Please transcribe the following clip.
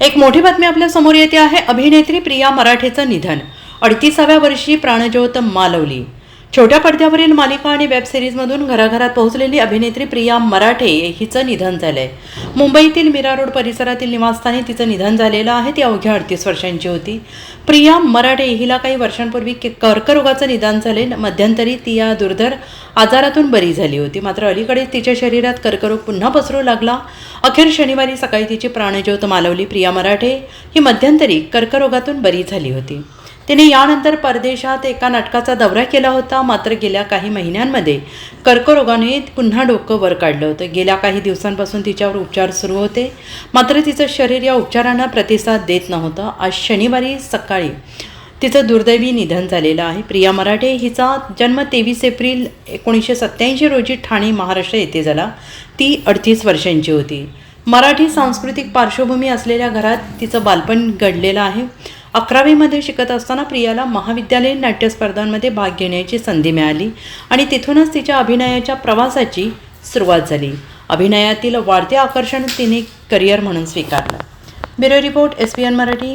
एक मोठी बातमी आपल्यासमोर येते आहे. अभिनेत्री प्रिया मराठेचं निधन. अडतीसाव्या वर्षी प्राणज्योत मालवली. छोट्या पडद्यावरील मालिका आणि वेब सिरीजमधून घराघरात पोहोचलेली अभिनेत्री प्रिया मराठे हिचं निधन झालंय. मुंबईतील मीरा रोड परिसरातील निवासस्थानी तिचं निधन झालेलं आहे ती अवघ्या अडतीस वर्षांची होती. प्रिया मराठे हिला काही वर्षांपूर्वी के- कर्करोगाचं निदान झाले मध्यंतरी ती या दुर्धर आजारातून बरी झाली होती. मात्र अलीकडे तिच्या शरीरात कर्करोग पुन्हा पसरू लागला. अखेर शनिवारी सकाळी तिची प्राणज्योत मालवली प्रिया मराठे ही मध्यंतरी कर्करोगातून बरी झाली होती. तिने यानंतर परदेशात एका नाटकाचा दौरा केला होता. मात्र गेल्या काही महिन्यांमध्ये कर्करोगाने पुन्हा डोकं वर काढलं होतं. गेल्या काही दिवसांपासून तिच्यावर उपचार सुरू होते. मात्र तिचं शरीर या उपचारांना प्रतिसाद देत नव्हतं. आज शनिवारी सकाळी तिचं दुर्दैवी निधन झालेलं आहे. प्रिया मराठे हिचा जन्म तेवीस एप्रिल एकोणीसशे सत्त्याऐंशी रोजी ठाणे महाराष्ट्र येथे झाला. ती अडतीस वर्षांची होती. मराठी सांस्कृतिक पार्श्वभूमी असलेल्या घरात तिचं बालपण घडलेलं आहे. अकरावीमध्ये शिकत असताना प्रियाला महाविद्यालयीन नाट्यस्पर्धांमध्ये भाग घेण्याची संधी मिळाली आणि तिथूनच तिच्या अभिनयाच्या प्रवासाची सुरुवात झाली. अभिनयातील वाढते आकर्षण तिने करिअर म्हणून स्वीकारलं. Bureau report S P N Marathi.